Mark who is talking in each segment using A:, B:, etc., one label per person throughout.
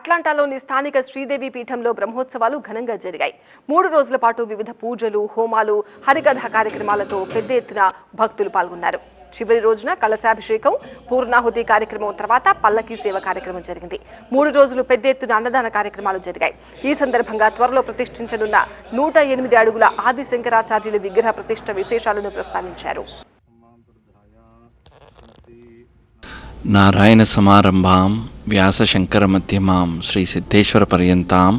A: అట్లాంటాలోని స్థానిక శ్రీదేవి పీఠంలో బ్రహ్మోత్సవాలు ఘనంగా జరిగాయి. మూడు రోజుల పాటు వివిధ పూజలు హోమాలు హరికథ కార్యక్రమాలతో పెద్ద ఎత్తున భక్తులు పాల్గొన్నారు. చివరి రోజున కలశాభిషేకం పూర్ణాహుతి కార్యక్రమం తర్వాత పల్లకీ సేవ కార్యక్రమం జరిగింది. మూడు రోజులు పెద్ద ఎత్తున అన్నదాన కార్యక్రమాలు జరిగాయి. ఈ సందర్భంగా త్వరలో ప్రతిష్ఠించనున్న నూట ఎనిమిది అడుగుల ఆది శంకరాచార్యుల విగ్రహ ప్రతిష్ఠ విశేషాలను ప్రస్తావించారు.
B: నారాయణ సమారంభాం వ్యాసశంకర మధ్యమాం శ్రీ సిద్ధేశ్వర పర్యంతాం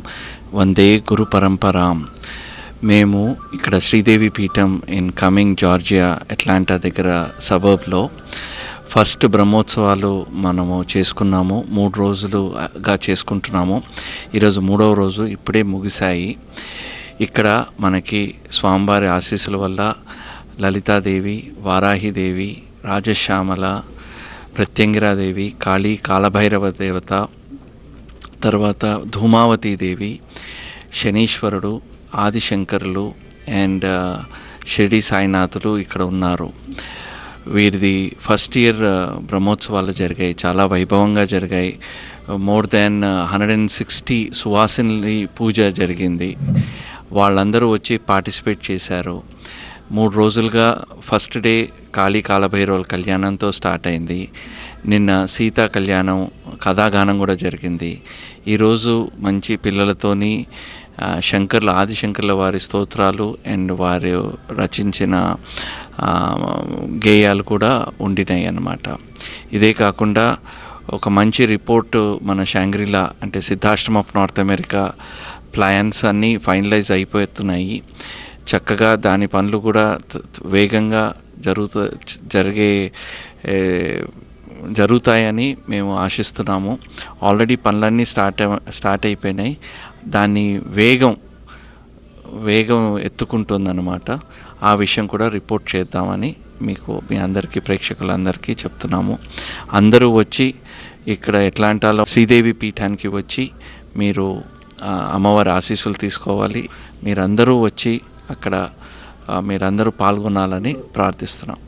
B: వందే గురు పరంపరాం మేము ఇక్కడ శ్రీదేవి పీఠం ఇన్ కమింగ్ జార్జియా అట్లాంటా దగ్గర సబర్బ్లో ఫస్ట్ బ్రహ్మోత్సవాలు మనము చేసుకున్నాము మూడు రోజులుగా చేసుకుంటున్నాము ఈరోజు మూడవ రోజు ఇప్పుడే ముగిశాయి ఇక్కడ మనకి స్వామివారి ఆశీస్సుల వల్ల లలితాదేవి వారాహిదేవి రాజశ్యామల ప్రత్యంగిరాదేవి కాళీ కాలభైరవ దేవత తర్వాత ధూమావతి దేవి శనీశ్వరుడు ఆదిశంకరులు అండ్ షిరిడి సాయినాథులు ఇక్కడ ఉన్నారు. వీరిది ఫస్ట్ ఇయర్ బ్రహ్మోత్సవాలు జరిగాయి. చాలా వైభవంగా జరిగాయి. More than hundred and sixty సువాసిని పూజ జరిగింది. వాళ్ళందరూ వచ్చి పార్టిసిపేట్ చేశారు. మూడు రోజులుగా ఫస్ట్ డే కాళీ కాలభైరవుల కళ్యాణంతో స్టార్ట్ అయింది. నిన్న సీతా కళ్యాణం కథాగానం కూడా జరిగింది. ఈరోజు మంచి పిల్లలతోని శంకర్ల ఆదిశంకర్ల వారి స్తోత్రాలు అండ్ వారు రచించిన గేయాలు కూడా ఉండినాయి అన్నమాట. ఇదే కాకుండా ఒక మంచి రిపోర్ట్ మన షాంగ్రిలా అంటే Siddhashram of North America plans అన్నీ ఫైనలైజ్ అయిపోతున్నాయి. చక్కగా దాని పనులు కూడా వేగంగా జరుగుతూ జరిగే జరుగుతాయని మేము ఆశిస్తున్నాము. ఆల్రెడీ పనులన్నీ స్టార్ట్ స్టార్ట్ అయిపోయినాయి. దాన్ని వేగం వేగం ఎత్తుకుంటుందన్నమాట. ఆ విషయం కూడా రిపోర్ట్ చేద్దామని మీకు మీ అందరికీ ప్రేక్షకులందరికీ చెప్తున్నాము. అందరూ వచ్చి ఇక్కడ ఎట్లాంటాలో శ్రీదేవి పీఠానికి వచ్చి మీరు అమ్మవారి ఆశీస్సులు తీసుకోవాలి. మీరందరూ వచ్చి అక్కడ మీరందరూ పాల్గొనాలని ప్రార్థిస్తున్నాం.